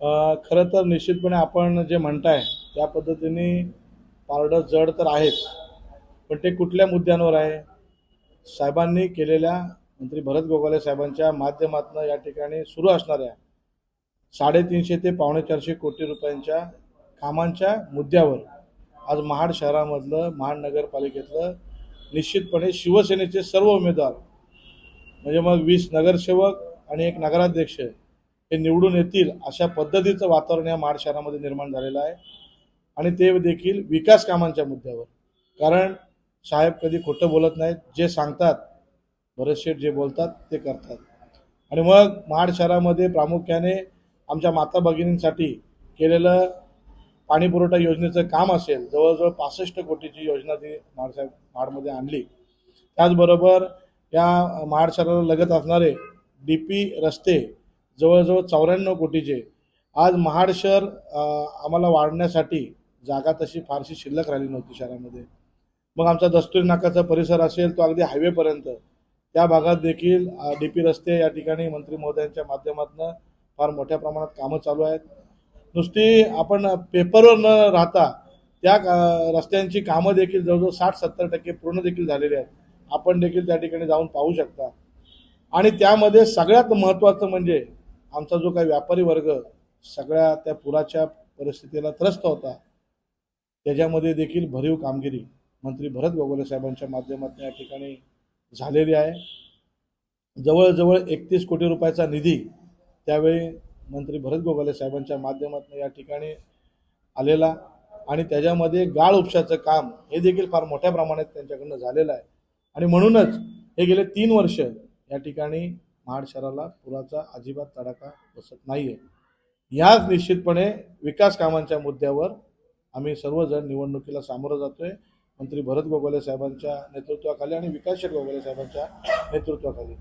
खरं तर निश्चितपणे आपण जे म्हणताय त्या पद्धतीने पारडं जड तर आहेच पण ते कुठल्या मुद्द्यांवर आहे? साहेबांनी केलेल्या मंत्री भरत गोगावले साहेबांच्या माध्यमातून या ठिकाणी सुरू असणाऱ्या साडेतीनशे ते पावणे चारशे कोटी रुपयांच्या कामांच्या मुद्द्यावर आज महाड शहरामधलं महाड नगरपालिकेतलं निश्चितपणे शिवसेनेचे सर्व उमेदवार म्हणजे मग वीस नगरसेवक आणि एक नगराध्यक्ष हे निवडून येतील अशा पद्धतीचं वातावरण या माड शहरामध्ये निर्माण झालेलं आहे. आणि ते देखील विकास कामांच्या मुद्द्यावर. कारण साहेब कधी खोटं बोलत नाहीत जे सांगतात बरेचसे जे बोलतात ते करतात. आणि मग महाड शहरामध्ये प्रामुख्याने आमच्या माता भगिनींसाठी केलेलं पाणी पुरवठा योजनेचं काम असेल जवळजवळ पासष्ट कोटीची योजना ती महाडसाहेब महाडमध्ये आणली. त्याचबरोबर या महाड शहराला लगत असणारे डी पी रस्ते जवळजवळ चौऱ्याण्णव कोटीचे. आज महाड शहर आम्हाला वाढण्यासाठी जागा तशी फारशी शिल्लक राहिली नव्हती शहरामध्ये. मग आमचा दस्तुरी नाकाचा परिसर असेल तो अगदी हायवेपर्यंत त्या भागात देखील डी पी रस्ते या ठिकाणी मंत्री महोदयांच्या माध्यमातून फार मोठ्या प्रमाणात कामं चालू आहेत. नुसती आपण पेपरवर न राहता त्या का- रस्त्यांची कामं देखील जवळजवळ साठ सत्तर टक्के पूर्ण देखील झालेली आहेत. आपण देखील त्या ठिकाणी जाऊन पाहू शकता. आणि त्यामध्ये सगळ्यात महत्त्वाचं म्हणजे आमचा जो काही व्यापारी वर्ग सगळ्या त्या पुराच्या परिस्थितीला त्रस्त होता त्याच्यामध्ये देखील भरीव कामगिरी मंत्री भरत गोगोले साहेबांच्या माध्यमातून या ठिकाणी झालेली आहे. जवळजवळ एकतीस कोटी रुपयाचा निधी त्यावेळी मंत्री भरत गोगोले साहेबांच्या माध्यमातून या ठिकाणी आलेला आणि त्याच्यामध्ये गाळ उपशाचं काम हे देखील फार मोठ्या प्रमाणात त्यांच्याकडनं झालेलं आहे. आणि म्हणूनच हे गेले तीन वर्ष या ठिकाणी महाड शहराला पुराचा अजिबात तडाखा बसत नाही आहे याच निश्चितपणे विकास कामांच्या मुद्द्यावर आम्ही सर्वजण निवडणुकीला सामोरं जातो आहे मंत्री भरत गोगोले साहेबांच्या नेतृत्वाखाली आणि विकास शेठ गोगोले साहेबांच्या नेतृत्वाखाली.